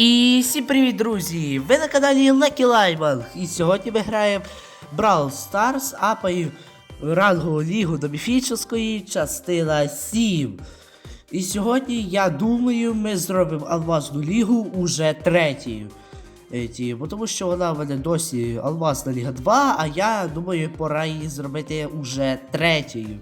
І всім привіт, друзі! Ви на каналі Lucky Laiman. І сьогодні ми граємо Brawl Stars, апаю рангову лігу до міфічної частина 7. І сьогодні, я думаю, ми зробимо алмазну лігу уже третьою. Е, Бо тому що вона в мене досі алмазна ліга 2, а я думаю, пора її зробити уже третьою.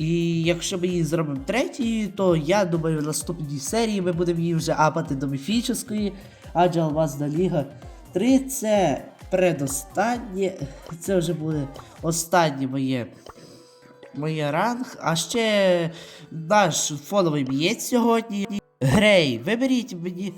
І якщо ми її зробимо третьою, то я думаю, в наступній серії ми будемо її вже апати до міфічної, адже Алмазна Ліга 3 це предостаннє. Це вже буде останнє моє. Моє ранг. А ще наш фоновий бієць сьогодні. Грей, виберіть мені.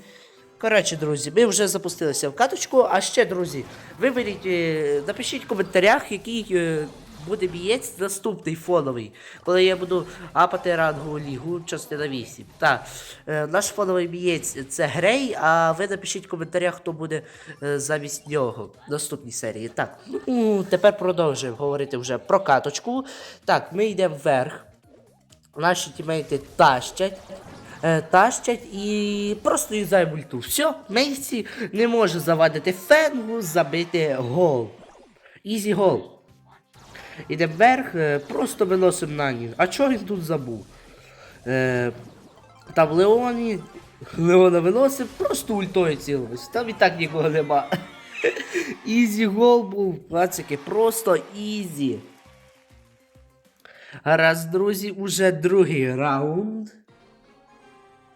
Коротше, друзі, ми вже запустилися в каточку. А ще, друзі, виберіть, е, напишіть в коментарях, який е, буде бієць наступний фоновий, коли я буду апати рангову лігу частина 8. Так, е, наш фоновий бієць це Грей, а ви напишіть в коментарях, хто буде е, замість нього в наступній серії. Так, ну тепер продовжуємо говорити вже про каточку. Так, ми йдемо вверх. Наші тімейти тащать. е, Тащать і просто юзаємо ульту. Все, Мейсі не може завадити фенгу забити гол. Ізі гол. Ідемо вверх, е, просто виносимо на ніг. А чого він тут забув? Е, там Леоні. Леона виносив, просто ультою цілимось. Там і так нікого нема. Ізі гол був, пацики, просто ізі. Гаразд, друзі, уже другий раунд.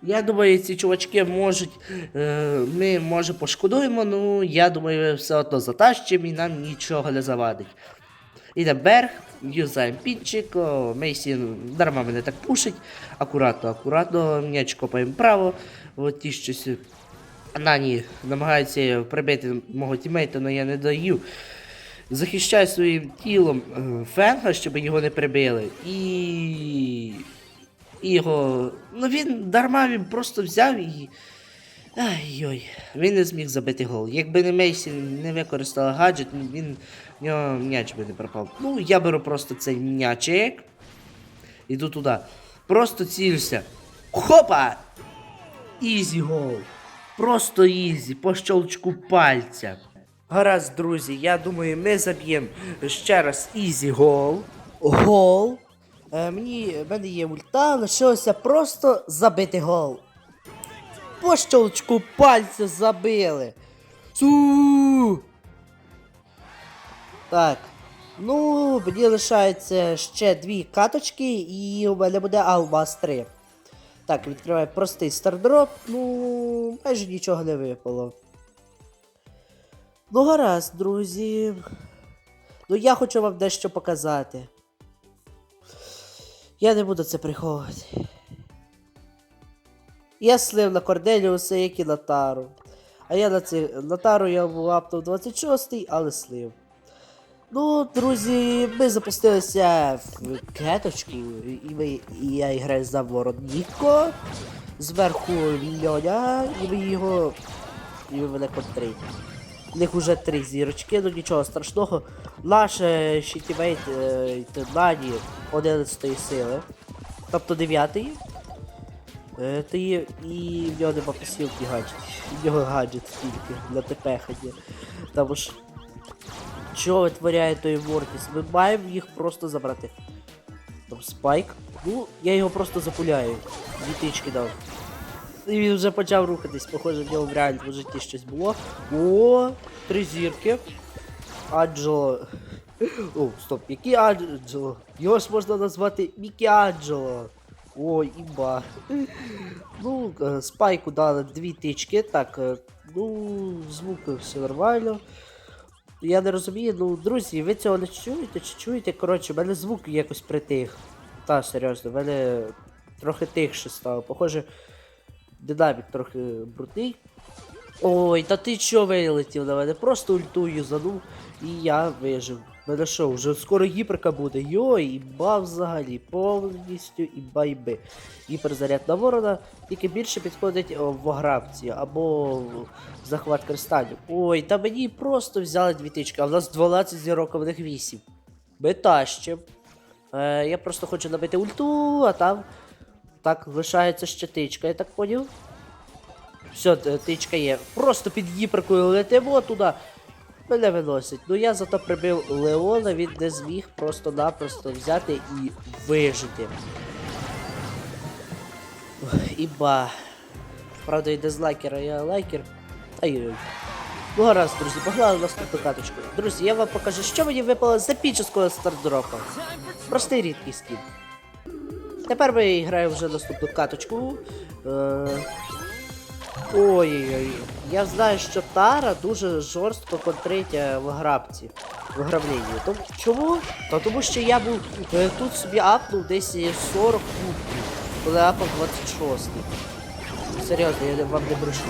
Я думаю, ці чувачки можуть. Е, ми може пошкодуємо, ну я думаю, все одно затащимо і нам нічого не завадить. Ідемо вверх, юзаємо підчик, Мейсі дарма мене так пушить. Акуратно, акуратно, м'яч копаємо право. От ті щось. Нані намагається прибити мого тімейта, але я не даю. Захищаю своїм тілом е, фенга, щоб його не прибили. І. і його. Ну він дарма він просто взяв і. Ай-ой, він не зміг забити гол. Якби не Мейсі не використала гаджет, він в нього м'яч би не пропав. Ну, я беру просто цей м'ячик. Іду туди. Просто цілюся. Хопа! Ізі гол. Просто ізі, по щелчку пальця. Гаразд, друзі, я думаю, ми заб'ємо ще раз ізі гол. Гол. Е, мені, в мене є ульта, лишилося просто забити гол. По щелчку пальця забили. Су. Так. Ну, мені лишається ще дві каточки, і у мене буде Алмаз 3. Так, відкриваю простий стардроп. Ну, майже нічого не випало. Ну, гаразд, друзі. Ну, я хочу вам дещо показати. Я не буду це приховувати. Я слив на Корделіуса, як і на Тару. А я на, ці... на Тару я був аптов 26-й, але слив. Ну, друзі, ми запустилися в кеточку, і, ми... і я граю за Воронніко. Зверху Льоня, і ми його. І ми мене контрить. У них уже три зірочки, ну нічого страшного. Наш ще тімейт е, Нані 11 сили. Тобто 9 Е, Ти і в нього нема посілки гаджет. В нього гаджет тільки для тепехання. Тому ж. Що витворяє той Мортіс? Ми маємо їх просто забрати. Там спайк. Ну, я його просто запуляю. Дві тички дав. І він вже почав рухатись, похоже, в нього в реальному житті щось було. О, три зірки. Аджо. О, стоп, який Аджо? Його ж можна назвати Мікі Аджо. Ой, іба. Ну, е, спайку дали дві тички. Так, е, ну, звук все нормально. Я не розумію, ну, друзі, ви цього не чуєте чи чуєте? Коротше, в мене звук якось притих. Та, серйозно, в мене трохи тихше стало. Похоже, динамік трохи брудний. Ой, та ти чо вилетів на мене? Просто ультую занув і я вижив. Мене що, вже скоро гіперка буде. Йой, іба взагалі, повністю і байби. Гіперзаряд на ворона тільки більше підходить в ограбці або в захват кристалів. Ой, та мені просто взяли дві тички, а в нас 12 зірок, в них 8. Ми тащим. Е, я просто хочу набити ульту, а там так лишається ще тичка, я так поняв. Все, тичка є. Просто під гіперкою летимо туди. Мене виносить. Ну я зато прибив Леона, він не зміг просто-напросто взяти і вижити. Іба. Правда, і дизлайкер, а я лайкер. Ай-ой. Ну гаразд, друзі, погнали наступну каточку. Друзі, я вам покажу, що мені випало з епічного стардропа. Простий рідкий скін. Тепер ми граємо вже наступну каточку. Е... Ой-ой-ой. Я знаю, що Тара дуже жорстко контрить е, в грабці. В граблінні. Тому, чому? Та тому що я був е, тут собі апнув десь е, 40 кубків, коли апав 26. Серйозно, я вам не брешу.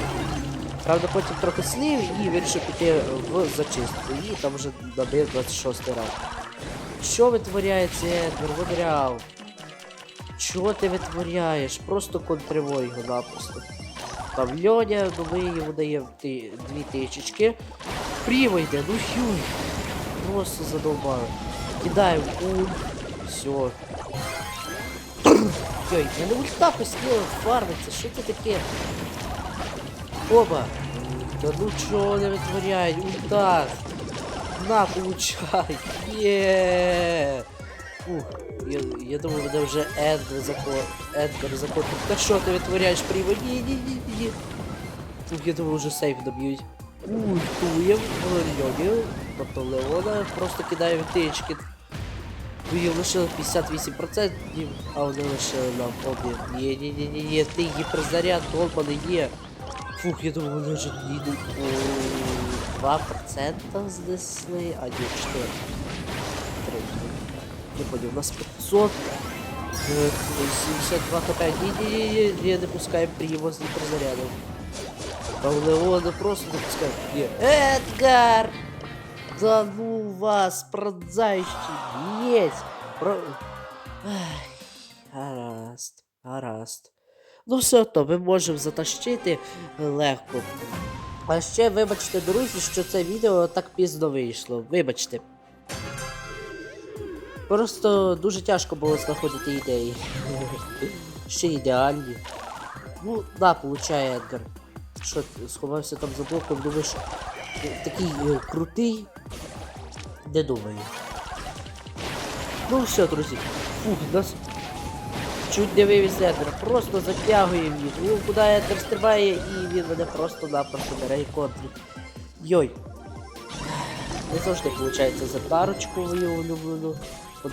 Правда, потім трохи слів і вирішив піти в зачистку. І там вже набив 26 раз. Що витворяється, Едгар? Видряв. Чого ти витворяєш? Просто контривой його напросто. Там Льоня, ну ми йому даємо ти, дві тичечки. Пріво йде, ну хюй. Просто задовбали. Кидаємо ум. Все. Йой, я не ульта посіла фармиться, що це таке? Оба! Да ну чого не витворяють? Ульта! На, получай! Є! Ух, я, я думаю, мене вже Едгар закон. Едгар закон. Та що ти витворяєш прямо? Ні, ні, ні, ні. Ух, я думаю, вже сейф доб'ють. Ультуєм, Льонів, тобто Леона, просто кидає втички. Ви лишили 58%, а вони лишили нам один. Ні, ні, ні, ні, ні, ти гіперзаряд долбаний є. Фух, я думаю, вони вже їдуть у 2% знесли, а ні, 4. 3. Понял, у нас 500. е, 72 хп. Ні-ні-ні, не допускаємо прямо з гіперзарядом. А у просто допускаем. Ні. Эдгар! Да ну вас, продзающий, есть! Про... Ай, гаразд, гаразд. Ну все то, ми можемо затащити легко. А ще вибачте, друзі, що це відео так пізно вийшло. Вибачте. Просто дуже тяжко було знаходити ідеї. Ще ідеальні. Ну, да, получає Едгар. Що, сховався там за блоком, думаєш, такий е, крутий. Не думаю. Ну все, друзі. Фух, нас чуть не вивіз Едгар. Просто затягує їх. Ну, куди Едгар стрибає і він мене просто-напросто бере і. Йой. Не завжди виходить за парочковою улюблену. О,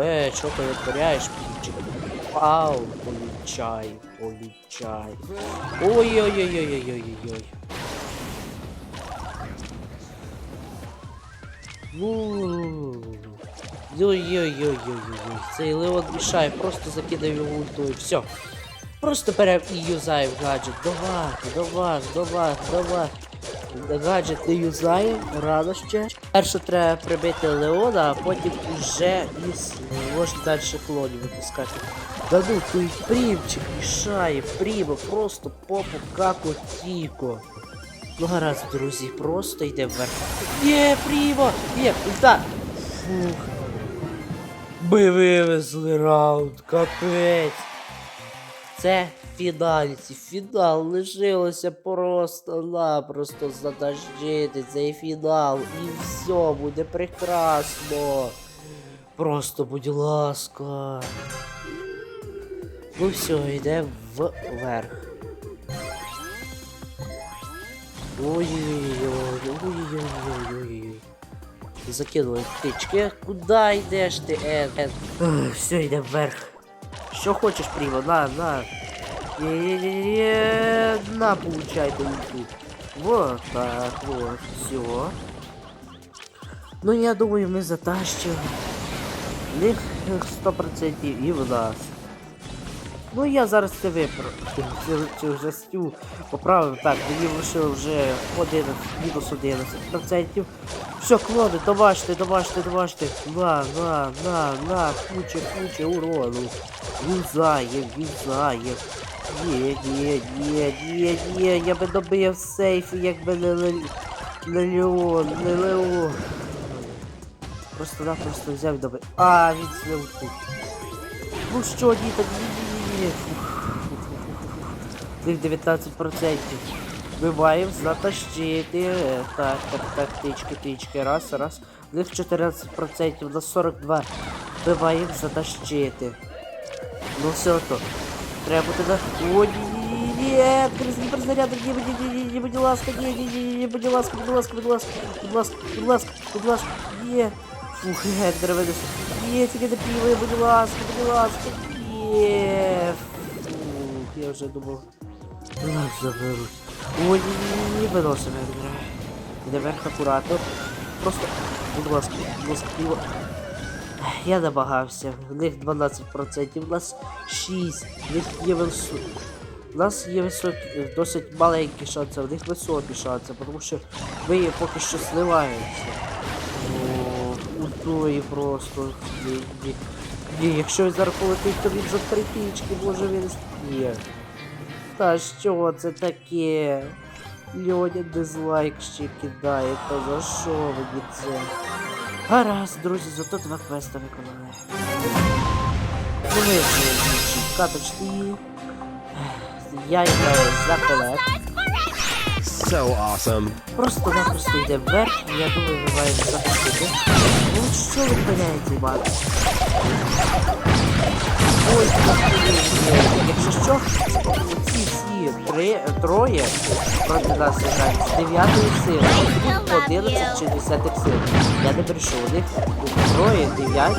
Е, що ти витворяєш, пічик? Вау, получай. Ой-ой-ой-ой-ой-ой-ой. Ну. Ой-ой-ой-ой-ой-ой. Цей Леон мішає, просто закидаю його ультою. Все. Просто берем і юзаємо гаджет. До вас, до вас, до вас, до вас. Гаджет не юзаємо, рано ще. Перше треба прибити Леона, а потім уже із можна далі клонів випускати. Да ну той примчик мішає, прямо просто попу каку тіко. Ну гаразд, друзі, просто йде вверх. Є, прямо! Є, ульта! Фух. Ми вивезли раунд, капець. Це фінальці. Фінал лишилося просто-напросто задажити цей фінал. І все буде прекрасно. Просто будь ласка. Ну все, йде вверх. Ой-ой-ой, ой-ой-ой-ой-ой. Закинули птички. Куда йдеш ти, Ед? Ед? Все, йде вверх. Що хочеш, Прима, На, на. Е-е-е, на, получай ты ульту. Вот так, вот, все. Ну, я думаю, ми затащимо. В них 100% і в нас. Ну я зараз це виправ. Цю, жестю поправив. Так, мені лишило вже 11, мінус 11%. Все, клони, домаште, домаште, домаште. На, на, на, на, куча, куча урону. Юзає, юзає. Є, є, є, є, є, я би добив сейф, якби не, не, не Леон, не Леон. Просто-напросто взяв і добив. А, він тут. Ну що, діти, ні, ні, ні, ні. Тих 19%. Ми маємо затащити. Так, так, так, тички, тички. Раз, раз. В них 14%, на 42. Ми маємо затащити. Ну все то. Треба на... О, кризний перезарядок, ні, ні, ні, ні, будь ласка, ні, ні, ні, ні, будь ласка, будь ласка, будь ласка, будь ласка, будь ласка, будь ласка, ні. Фух, гендер винесу. Ні, тільки не піли, будь ласка, будь ласка, Фух, я. Нас заберуть. Ой, ні, ні, ні, виносимо. Наверх акуратно. Просто, будь ласка, будь ласка. Я намагався. В них 12%, в нас 6, в них є високі. У нас є високі, досить маленькі шанси, в них високі шанси, тому що ми поки що сливаємося. У тої просто. Ні, ні. Ні, якщо полетить, то він за три пічки може він. Ні. Та що це таке? Льоня дизлайк ще кидає, та за що мені це? Гаразд, друзі, зато два квеста виконали. Ми каточки. Я граю за колет. So awesome. Просто-напросто йде вверх, я думаю, ми маємо запустити. Що пиляєте, мати? Ой, якщо що, ці всі три, троє проти нас грають з 9 сили, по 11 чи 10 сил. Я не брешу, у них троє 9,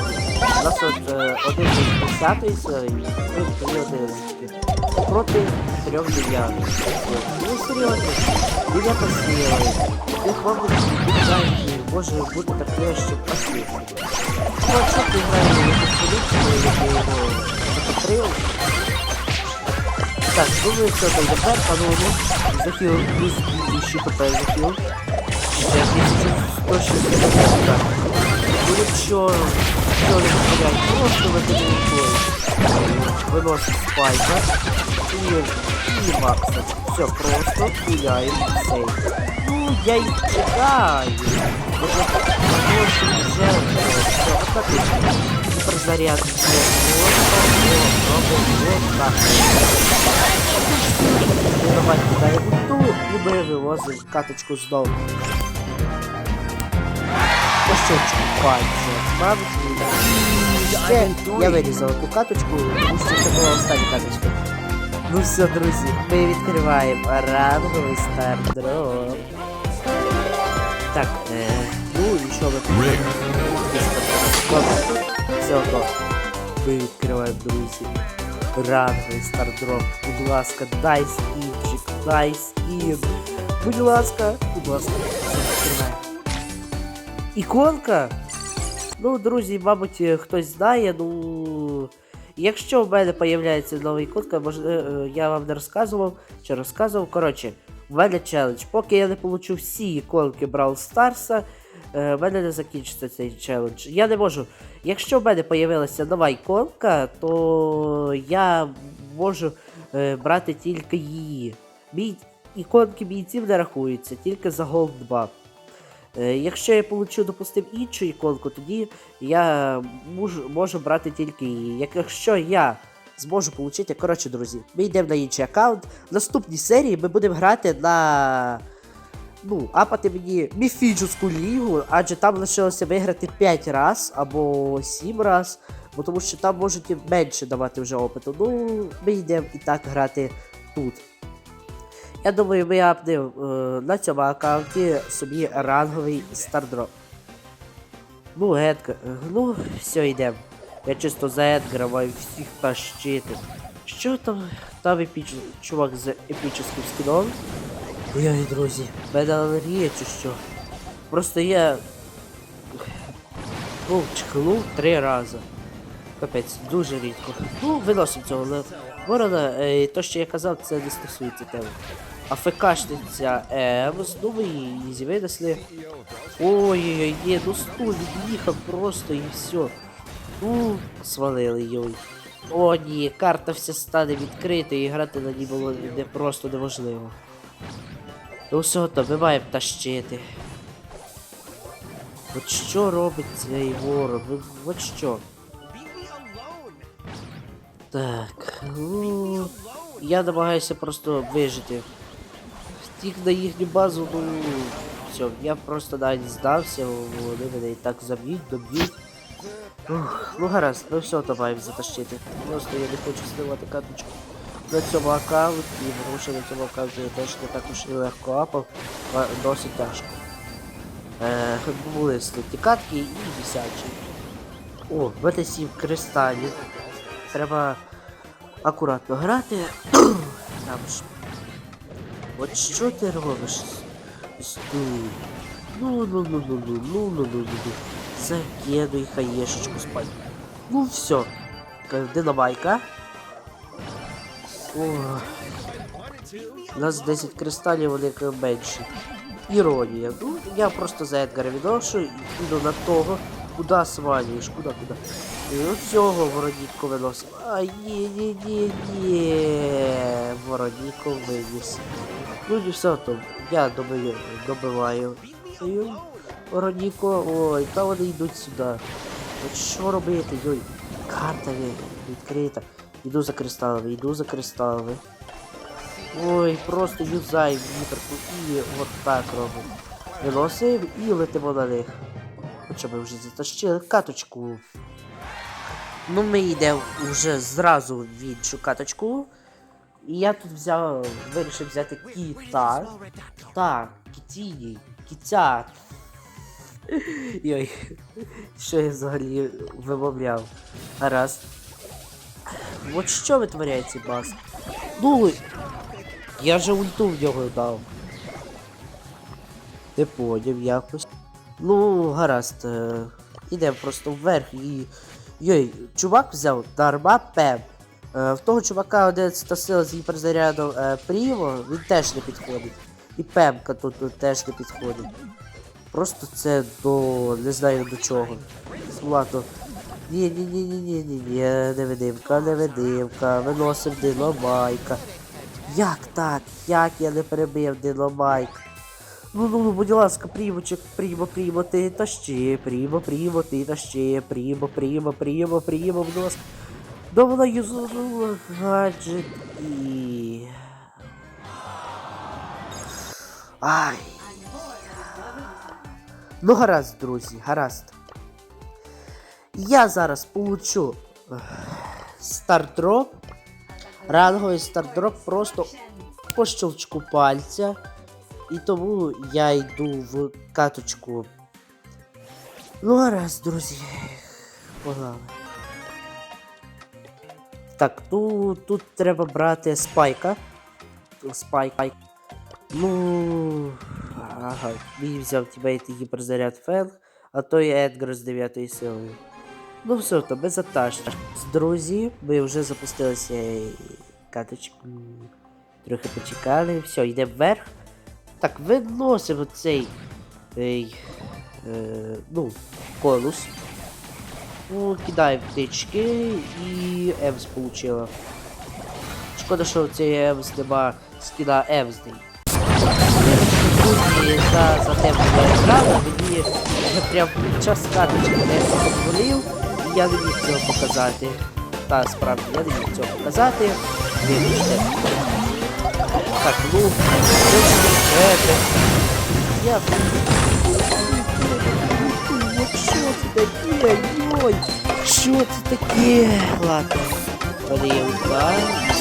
у нас от е, один з 10 сили, і три 11 проти трьох дев'ятих. Ну серйозно, дев'ята сила. Їх мабуть відбувають, може бути таке. Ну, а що ти якусь поліцію, яку його закотрив? Так, думаю, що це тепер, ну, захил, плюс і ще тепер захил. Ще 1160 так. Ну нічого, що не потеряй, просто викидає бой. Виносить спайка. І, і Макса. Все, просто гуляємо сейф. Ну, я й чекаю. Може, може, вже все, отак. Супер заряд. так. Ну, Давай кидаємо ту і ми вивозимо каточку знову. По щочку пальця. Мабуть, ще я вирізав ту каточку, тому що це була остання каточка. Ну все, друзі, ми відкриваємо ранговий стардроп. Так, е, ну і що ви Добре, все готово. Ми відкриваємо, друзі. Ранговий стардроп. Будь ласка, дай скінчик, дай скін. Будь ласка, будь ласка, все відкриваємо. Іконка? Ну, друзі, мабуть, е, хтось знає, ну. Якщо в мене появляється нова іконка, може, е, я вам не розказував чи розказував. Коротше, в мене челендж. Поки я не получу всі іконки Brawl Старса, е, в мене не закінчиться цей челендж. Я не можу. Якщо в мене появилася нова іконка, то я можу е, брати тільки її. Мій іконки бійців не рахуються, тільки за Gold 2. Е, Якщо я получу, допустим, іншу іконку, тоді я можу брати тільки її. Якщо я зможу отримати, коротше, друзі, ми йдемо на інший аккаунт. В наступній серії ми будемо грати на. Ну, апати мені міфічну лігу, адже там лишилося виграти 5 раз або 7 раз, бо тому що там можуть і менше давати вже опиту. Ну, ми йдемо і так грати тут. Я думаю, ми апнемо е, на цьому аккаунті собі ранговий стардроп. Ну, Едгар, ну, все, йдемо. Я чисто за Едгара маю всіх тащити. Що там? Там епіч... чувак з епічним скіном. Ой, друзі, алергія чи що? Просто я. Ну, чхнув три рази. Капець, дуже рідко. Ну, виносимо цього, але ворона, е, то, що я казав, це не стосується теми. А ФКшниця Емс, ну ви її винесли. Ой-ой-ой, ну стуль від'їхав просто і все. Ну, свалили йой. О, ні, карта вся стане відкрита і грати на ній було не просто неможливо. Ну все, то ми маємо тащити. От що робить цей ворог? От що? Так, ну... Я намагаюся просто вижити. Втік на їхню базу, ну все, я просто навіть здався, вони мене і так заб'ють, доб'ють. Ух, ну гаразд, ну все, маємо затащити. Просто я не хочу зливати карточку на цьому аккаунті, тому що на цьому аккаунті я теж не також і легко апав, а досить тяжко. Е, були слиті катки і висячі. О, в мене сім кристалів. Треба акуратно грати. Там ж. От що ти робиш? Ну ну ну ну ну ну ну ну ну ну. Закидуй хаєшечку спать. Ну все. Динамайка. О. У нас 10 кристалів, вони як менші. Іронія. Ну, я просто за Едгара відношу і піду на того, куди свалюєш, куди, куди. І от цього воронітку виносив. Ай, ні, ні, ні, ні. Воронітку виніс. Ну і все то. Я добиваю, добиваю цю вороніку. Ой, та вони йдуть сюди. От що робити? Йой, карта відкрита. Йду за кристалами, йду за кристалами. Ой, просто юзай вітерку і от так робимо. Виносив і летимо на них. Хоча ми вже затащили каточку. Ну, ми йдемо вже зразу в іншу каточку. І я тут взяв, вирішив взяти кіта. Так, кітіні, кітят. Йой, що я взагалі вимовляв. Гаразд. От що витворяє цей бас? Ну, я же ульту в нього дав. Не поняв якось. Ну, гаразд. Е, ідемо просто вверх і. Йой, чувак взяв дарма пем. Е, в того чувака 11 сила з гіперзарядом е, Пріво, він теж не підходить. І пемка тут, тут теж не підходить. Просто це до. не знаю до чого. Ладно. Ні, ні, ні, ні, ні, ні, ні, невидимка, невидимка, виносив диномайка. Як так? Як я не перебив диномайк? Ну ну ну, будь ласка, прімочек, прімо, прімо, ти тащи, прімо, прімо, ти тащи, прімо, прімо, прімо, прімо, будь ласка. Да вона юзанула гаджет і. Ай. Ну гаразд, друзі, гаразд. Я зараз получу ех, стардроп. Ранговий стардроп просто по щелчку пальця. І тому я йду в каточку. Ну гаразд, друзі. Погнали. Так, тут, тут треба брати спайка. Спайк. Ну. Ага, мій взяв тімейт гіперзаряд фен, а то і Едгар з 9 силою. Ну все, то без затащення. Друзі, ми вже запустилися каточку. Трохи почекали. Все, йдемо вверх. Так, виносимо цей. Ей, е, ну, конус. Ну, кидаємо птички і Емс получила. Шкода, що цей Емс нема скіна Емсний. Друзі, за, за те, що я грала, мені прям час каточки не подзвонив, і я не міг цього показати. Та справді, я не міг цього показати. Вибачте. Так, ну, це? Я що це таке? Йой! Що це таке? Ладно. Коли я упав,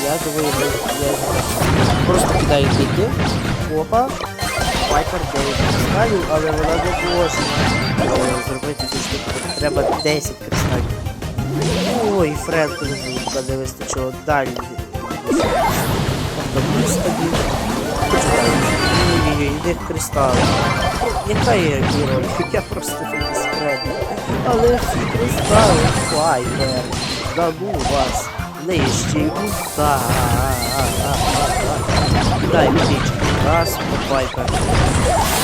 я думаю, я просто кидаю тільки. Опа. Пайпер 9 кристалів, але вона не може зробити цю штуку. Треба 10 кристалів. Ой, Френку не вистачило далі. Йди в кристали. Яка є герой? Я просто не спреду. Але всі кристали, Файбер. Да ну вас. Нижчий удар. Дай піч. Раз, попайка.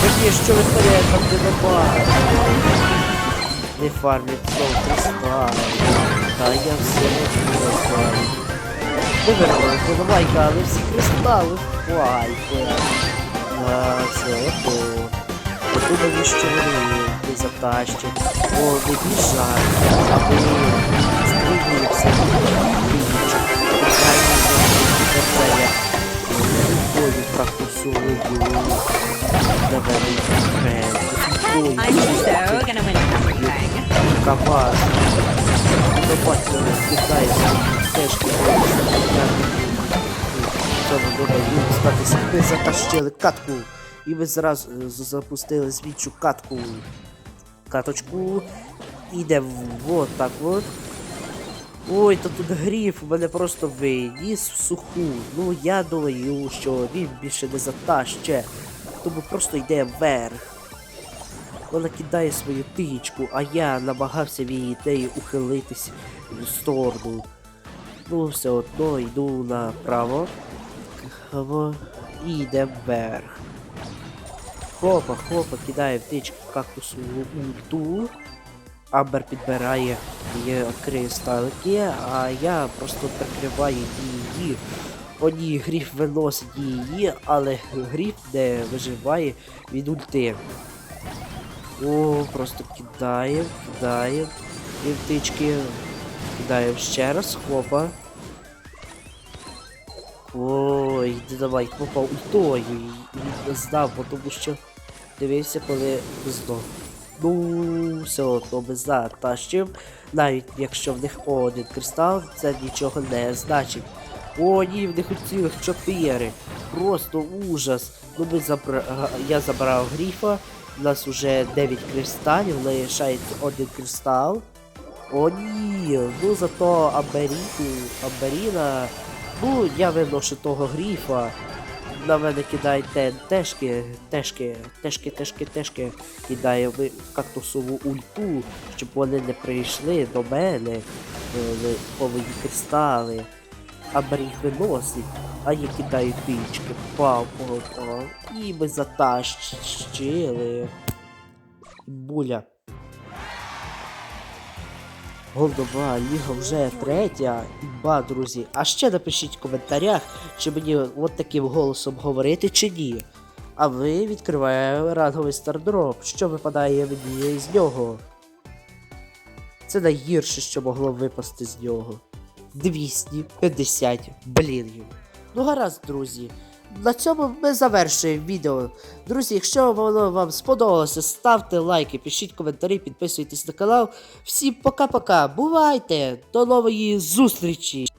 Такі, что вы стоять, там де? Не фармит золото стара. Да, я все не фармлю. Повернули, подавайка, але всі все пайка. На золото. Подумав, еще вони не затащать. О, не біжай. Аби стрибнувся. Дай мені золото практикую навели I'm so gonna win everything. Каваз. Ну, бачите, китайці теж цьому думаю, статися. Ми затащили катку. І ми зразу е, запустили звідчу катку. Каточку. Іде вот так от. Ой, та тут гріф мене просто виніс в суху. Ну я думаю, що він більше не затаще. Тому просто йде вверх. Вона кидає свою тичку, а я намагався від її ідеї ухилитись в сторону. Ну, все одно йду направо. І йде вверх. Хопа, хопа, кидає в тичку кактусову ульту. Амбер підбирає її кристалики, а я просто прикриваю її. Одні гріф виносить її, але гріф не виживає від ульти. О, просто кидаємо, кидаємо. І втички. Кидаємо ще раз, хопа. Ой, ти давай, попав ультою і здав, тому що дивився, коли здох. Ну, все одно ми затащив. Навіть якщо в них один кристал, це нічого не значить. О, ні, в них цілих чотири. Просто ужас. Ну ми забра... я забрав гріфа. У нас уже 9 кристалів, лишається один кристал. О ні, ну зато Амберіку, Амберіна. Ну, я виношу того гріфа. На мене кидає те, тешки, тешки, тешки, тешки, тешки. Кидає кактусову ульту, щоб вони не прийшли до мене е, по кристали. Амбер їх виносить, а я кидаю пічки. Пау, пау, пау. І ми затащили. Буля. Голдова ліга вже третя. Ба, друзі. А ще напишіть в коментарях, чи мені от таким голосом говорити чи ні. А ви відкриває ранговий стардроп. Що випадає мені з нього? Це найгірше, що могло випасти з нього. 250 блінів. Ну гаразд, друзі. На цьому ми завершуємо відео. Друзі, якщо воно вам сподобалося, ставте лайки, пишіть коментарі, підписуйтесь на канал. Всім пока-пока. Бувайте! До нової зустрічі!